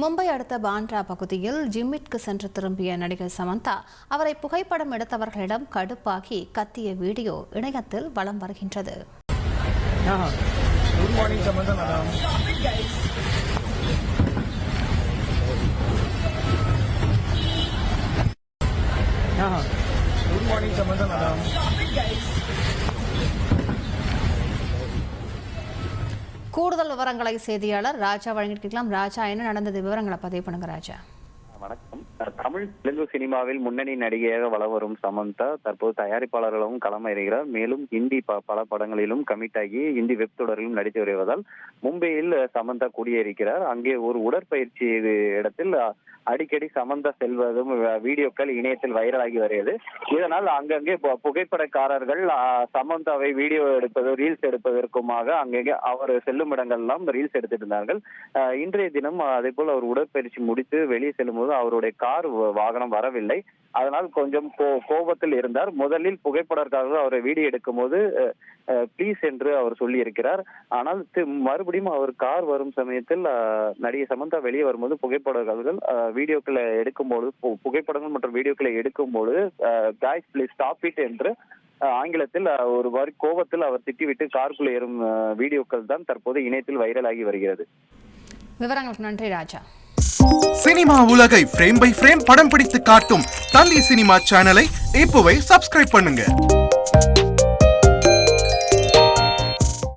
மும்பை அடுத்த பாண்ட்ரா பகுதியில் ஜிம்மிற்கு சென்று திரும்பிய நடிகர் சமந்தா அவரை புகைப்படம் எடுத்தவர்களிடம் கடுப்பாகி கத்திய வீடியோ இணையத்தில் வலம் வருகின்றது. குட் மார்னிங் சமந்தா மேடம் கூடுதல் விவரங்களை செய்தியாளர் ராஜா வழங்கியிருக்கலாம். ராஜா என்ன நடந்தது? விவரங்களை பதிவு பண்ணுங்க ராஜா. வணக்கம். தமிழ் தெலுங்கு சினிமாவில் முன்னணி நடிகையாக வளவரும் சமந்தா தற்போது தயாரிப்பாளர்களும் களம் மேலும் ஹிந்தி ப- பல படங்களிலும் கமிட் ஆகி ஹிந்தி வெப் தொடரிலும் நடித்து வருவதால் மும்பையில் சமந்தா குடியேறிக்கிறார். அங்கே ஒரு உடற்பயிற்சி இடத்தில் அடிக்கடி சமந்தா செல்வதும் வீடியோக்கள் இணையத்தில் வைரலாகி வருகிறது. இதனால் அங்கங்கே புகைப்படக்காரர்கள் சமந்தாவை வீடியோ எடுப்பது ரீல்ஸ் எடுப்பதற்குமாக அங்கங்கே அவர் செல்லும் இடங்கள்லாம் ரீல்ஸ் எடுத்துட்டு இருந்தார்கள் இன்றைய தினம் அதே போல் அவர் உடற்பயிற்சி முடித்து வெளியே செல்லும்போது அவருடைய கார் வாகனம் வரவில்லை. அதனால் கொஞ்சம் கோ- கோபத்தில் இருந்தார். முதலில் புகைப்படற்காக அவரை வீடியோ எடுக்கும் போது ப்ளீஸ் என்று அவர் சொல்லி இருக்கிறார் ஆனால் மறுபடியும் அவர் கார் வரும் சமயத்தில் நடிகை சமந்தா வெளியே வரும்போது புகைப்படங்கள் வீடியோக்களை எடுக்கும்போது புகைப்படங்கள் மற்றும் வீடியோக்களை எடுக்கும்போது காய்ஸ் ப்ளீஸ் ஸ்டாப் இட் என்று ஆங்கிலத்தில் ஒரு வாரி கோபத்தில் அவர் திட்டிவிட்டு காருக்குள் ஏறும் வீடியோக்கள் தான் தற்போது இணையத்தில் வைரலாகி வருகிறது. விவரங்களுக்கு நன்றி ராஜா. சினிமா உலகை ஃப்ரேம் பை ஃப்ரேம் படம் பிடித்து காட்டும் தந்தி சினிமா சேனலை இப்போவே சப்ஸ்கிரைப் பண்ணுங்க.